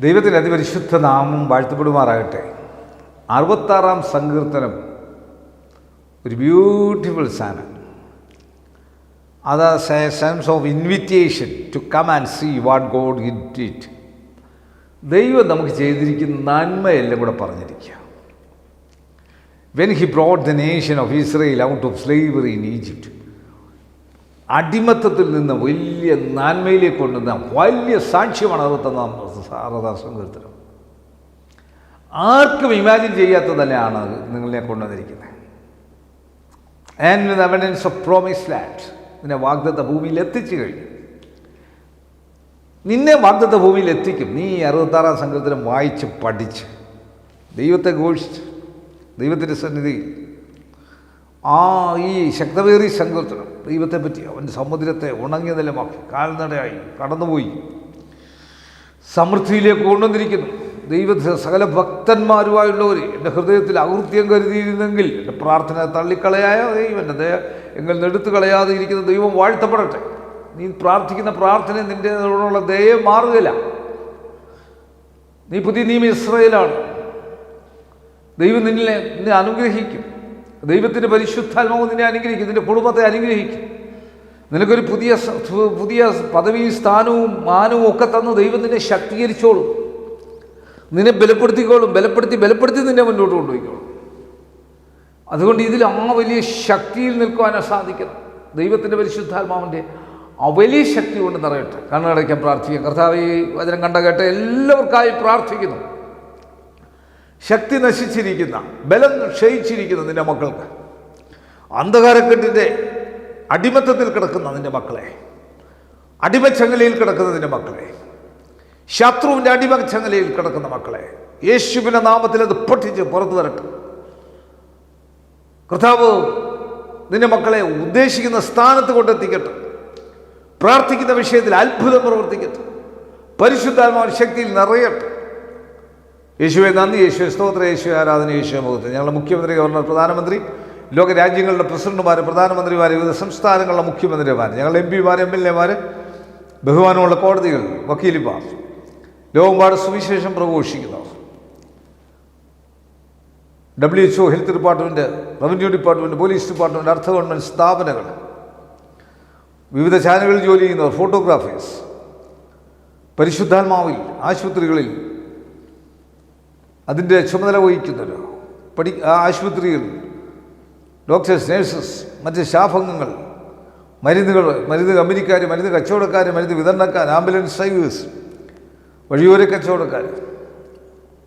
ദൈവത്തിന്റെ അതിപരിശുദ്ധ നാമം വാഴ്ത്തപ്പെടുമാറാകട്ടെ. അറുപത്താറാം സങ്കീർത്തനം. ഒരു ബ്യൂട്ടിഫുൾ സാധനം അത് sense of invitation to come and see what God it it ദൈവം നമുക്ക് ചെയ്തിരിക്കുന്ന നന്മയെല്ലാം കൂടെ പറഞ്ഞിരിക്കുക. When he brought the nation of Israel out of slavery in Egypt അടിമത്തത്തിൽ നിന്ന് വലിയ നന്മയിലേക്ക് കൊണ്ടുവന്ന വലിയ സാക്ഷ്യമാണ് അറുപത്തൊന്നാം അറുപതാം കീർത്തനം ആർക്കും ഇമാജിൻ ചെയ്യാത്ത തന്നെയാണ് നിങ്ങളെ കൊണ്ടുവന്നിരിക്കുന്നത്. And with evidence of promise land നിന്നെ വാഗ്ദത്ത ഭൂമിയിൽ എത്തിച്ചു കഴിഞ്ഞു. നിന്നെ വാഗ്ദത്ത ഭൂമിയിൽ എത്തിക്കും. നീ അറുപത്താറാം സങ്കീർത്തനം വായിച്ച് പഠിച്ച് ദൈവത്തെ ഘോഷിച്ച് ദൈവത്തിന്റെ സന്നിധിയിൽ ആ ഈ ശക്തമേറി സങ്കീർത്തനം ദൈവത്തെ പറ്റി അവന്റെ സമുദ്രത്തെ ഉണങ്ങിയ നിലമാക്കി കാൽനടയായി കടന്നുപോയി. സമൃദ്ധിയിലേക്ക് കൊണ്ടുവന്നിരിക്കുന്നു. ദൈവ സകല ഭക്തന്മാരുമായുള്ളവർ എന്റെ ഹൃദയത്തിൽ അകൃത്യം കരുതിയിരുന്നെങ്കിൽ എന്റെ പ്രാർത്ഥന തള്ളിക്കളയായ ദൈവം എന്റെ എങ്കിൽ നെടുത്ത് കളയാതെ ഇരിക്കുന്ന ദൈവം വാഴ്ത്തപ്പെടട്ടെ. നീ പ്രാർത്ഥിക്കുന്ന പ്രാർത്ഥന നിന്റെതോടുള്ള ദയ മാറുകയില്ല. നീ പുതിയ നിയമ ഇസ്രയേലാണ്. ദൈവം നിന്നെ നിന്നെ അനുഗ്രഹിക്കും. ദൈവത്തിന്റെ പരിശുദ്ധാത്മാവ് നിന്നെ അനുഗ്രഹിക്കും നിന്റെ കുടുംബത്തെ അനുഗ്രഹിക്കും. നിനക്കൊരു പുതിയ പുതിയ പദവിയും സ്ഥാനവും മാനവും ഒക്കെ തന്ന് ദൈവം നിന്നെ ശക്തീകരിച്ചോളും. നിന്നെ ബലപ്പെടുത്തിക്കോളും. ബലപ്പെടുത്തി ബലപ്പെടുത്തി നിന്നെ മുന്നോട്ട് കൊണ്ടുപോയിക്കോളും. അതുകൊണ്ട് ഇതിൽ ആ വലിയ ശക്തിയിൽ നിൽക്കുവാനാണ് സാധിക്കുന്നത് ദൈവത്തിന്റെ പരിശുദ്ധാത്മാവിന്റെ ആ വലിയ ശക്തി കൊണ്ട് നിറയട്ടെ. കണ്ണടയ്ക്കാൻ പ്രാർത്ഥിക്കുക കർത്താവ് ഈ വചനം കണ്ട കേട്ട എല്ലാവർക്കായി പ്രാർത്ഥിക്കുന്നു. ശക്തി നശിച്ചിരിക്കുന്ന ബലം ക്ഷയിച്ചിരിക്കുന്ന നിന്റെ മക്കൾക്ക്. അന്ധകാരക്കെട്ടിന്റെ അടിമത്തത്തിൽ കിടക്കുന്ന നിന്റെ മക്കളെ. അടിമച്ചങ്ങലയിൽ കിടക്കുന്ന നിന്റെ മക്കളെ. ശത്രുവിന്റെ അടിമച്ചങ്ങലയിൽ കിടക്കുന്ന മക്കളെ. യേശുവിന്റെ നാമത്തിൽ അത് പൊട്ടിച്ച് പുറത്തു വരട്ടെ. കർത്താവ് നിന്റെ മക്കളെ ഉദ്ദേശിക്കുന്ന സ്ഥാനത്ത് കൊണ്ടെത്തിക്കട്ടെ. പ്രാർത്ഥിക്കുന്ന വിഷയത്തിൽ അത്ഭുതം പ്രവർത്തിക്കട്ടെ. പരിശുദ്ധാത്മാവ് ശക്തിയിൽ നിറയട്ടെ. യേശുവെ നന്ദി യേശു സ്തോത്ര യേശു ആരാധന യേശു മുഖത്ത് ഞങ്ങളുടെ മുഖ്യമന്ത്രി ഗവർണർ പ്രധാനമന്ത്രി ലോക രാജ്യങ്ങളുടെ പ്രസിഡന്റുമാർ പ്രധാനമന്ത്രിമാർ വിവിധ സംസ്ഥാനങ്ങളുടെ മുഖ്യമന്ത്രിമാർ ഞങ്ങളുടെ എം പിമാർ എം എൽ എമാർ ബഹുമാനമുള്ള കോടതികൾ വക്കീലിമാർ ലോകമ്പാട് സുവിശേഷം പ്രഘോഷിക്കുന്നു. W HO health department revenue department police department അർത്ഥ ഗവൺമെന്റ് സ്ഥാപനങ്ങൾ വിവിധ ചാനലുകളിൽ ജോലി ചെയ്യുന്നവർ ഫോട്ടോഗ്രാഫേഴ്സ് പരിശുദ്ധാത്മാവിൽ ആശുപത്രികളിൽ അതിന്റെ ചുമതല വഹിക്കുന്നവർ പഠി ആശുപത്രിയിൽ ഡോക്ടേഴ്സ് നേഴ്സസ് മറ്റ് സ്റ്റാഫംഗങ്ങൾ മരുന്നുകൾ മരുന്ന് കമ്പനിക്കാർ മരുന്ന് കച്ചവടക്കാർ മരുന്ന് വിതരണക്കാർ ആംബുലൻസ് ഡ്രൈവേഴ്സ് വഴിയോര കച്ചവടക്കാർ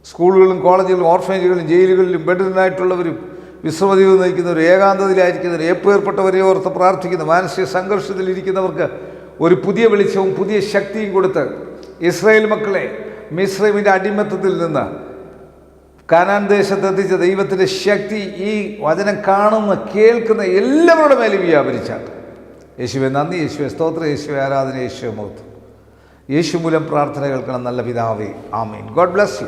സ്കൂളുകളിലും കോളേജുകളിലും ഓർഫനേജുകളും ജയിലുകളിലും ബെഡിനായിട്ടുള്ളവരും വിശ്രമതി നയിക്കുന്നവർ ഏകാന്തതയിലായിരിക്കുന്നവർ ഏപ്പേർപ്പെട്ടവരെ ഓർത്ത് പ്രാർത്ഥിക്കുന്ന മാനസിക സംഘർഷത്തിലിരിക്കുന്നവർക്ക് ഒരു പുതിയ വെളിച്ചവും പുതിയ ശക്തിയും കൊടുത്ത് ഇസ്രായേൽ മക്കളെ മിസ്രൈമിന്റെ അടിമത്തത്തിൽ നിന്ന് കാനാൻ ദേശത്തെത്തിച്ച ദൈവത്തിന്റെ ശക്തി ഈ വചനം കാണുന്ന കേൾക്കുന്ന എല്ലാവരുടെ മേലും വ്യാപരിച്ചാണ് യേശുവെ നന്ദി യേശുവെ സ്തോത്ര യേശുവെ ആരാധന യേശുവെ മുഖത്ത് യേശു മൂലം പ്രാർത്ഥന കേൾക്കണം നല്ല പിതാവേ. ആമീൻ. God bless you.